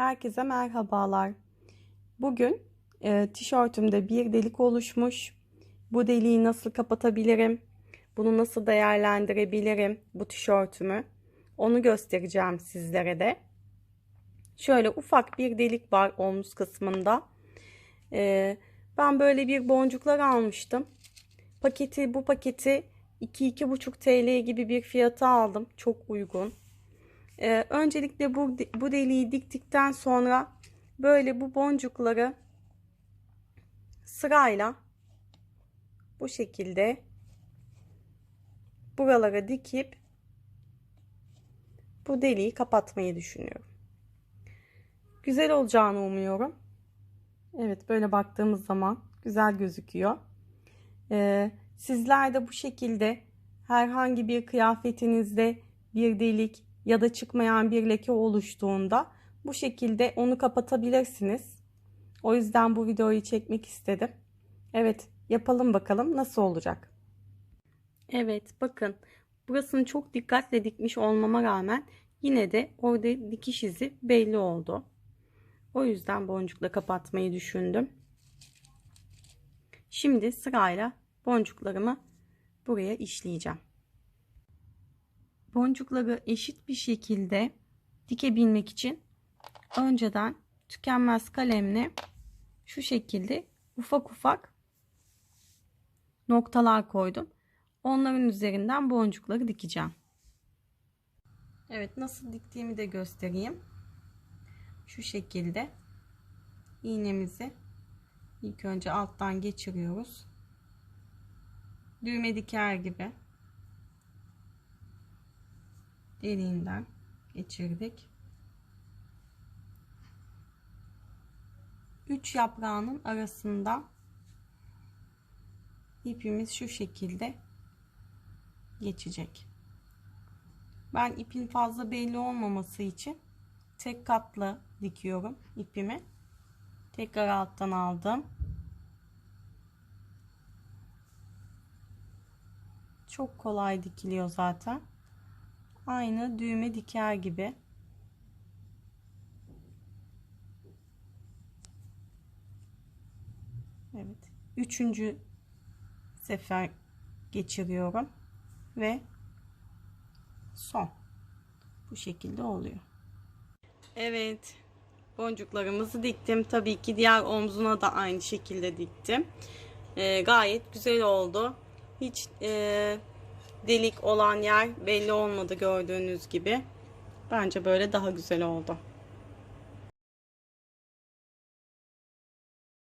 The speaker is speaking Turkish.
Herkese merhabalar. Bugün e, tişörtümde bir delik oluşmuş. Bu deliği nasıl kapatabilirim? Bunu nasıl değerlendirebilirim bu tişörtümü? Onu göstereceğim sizlere de. Şöyle ufak bir delik var omuz kısmında. E, ben böyle bir boncuklar almıştım. Paketi bu paketi 2-2,5 TL gibi bir fiyata aldım. Çok uygun. Ee, öncelikle bu, bu deliği diktikten sonra böyle bu boncukları sırayla bu şekilde buralara dikip bu deliği kapatmayı düşünüyorum. Güzel olacağını umuyorum. Evet böyle baktığımız zaman güzel gözüküyor. Ee, sizler de bu şekilde herhangi bir kıyafetinizde bir delik ya da çıkmayan bir leke oluştuğunda bu şekilde onu kapatabilirsiniz. O yüzden bu videoyu çekmek istedim. Evet yapalım bakalım nasıl olacak. Evet bakın burasını çok dikkatle dikmiş olmama rağmen yine de orada dikiş izi belli oldu. O yüzden boncukla kapatmayı düşündüm. Şimdi sırayla boncuklarımı buraya işleyeceğim. Boncukları eşit bir şekilde dikebilmek için önceden tükenmez kalemle şu şekilde ufak ufak noktalar koydum. Onların üzerinden boncukları dikeceğim. Evet nasıl diktiğimi de göstereyim. Şu şekilde iğnemizi ilk önce alttan geçiriyoruz. Düğme diker gibi deliğinden geçirdik. Üç yaprağının arasında ipimiz şu şekilde geçecek. Ben ipin fazla belli olmaması için tek katlı dikiyorum ipimi. Tekrar alttan aldım. Çok kolay dikiliyor zaten. Aynı düğme diker gibi. Evet. Üçüncü sefer geçiriyorum. Ve son. Bu şekilde oluyor. Evet. Boncuklarımızı diktim. Tabii ki diğer omzuna da aynı şekilde diktim. Ee, gayet güzel oldu. Hiç e, delik olan yer belli olmadı gördüğünüz gibi. Bence böyle daha güzel oldu.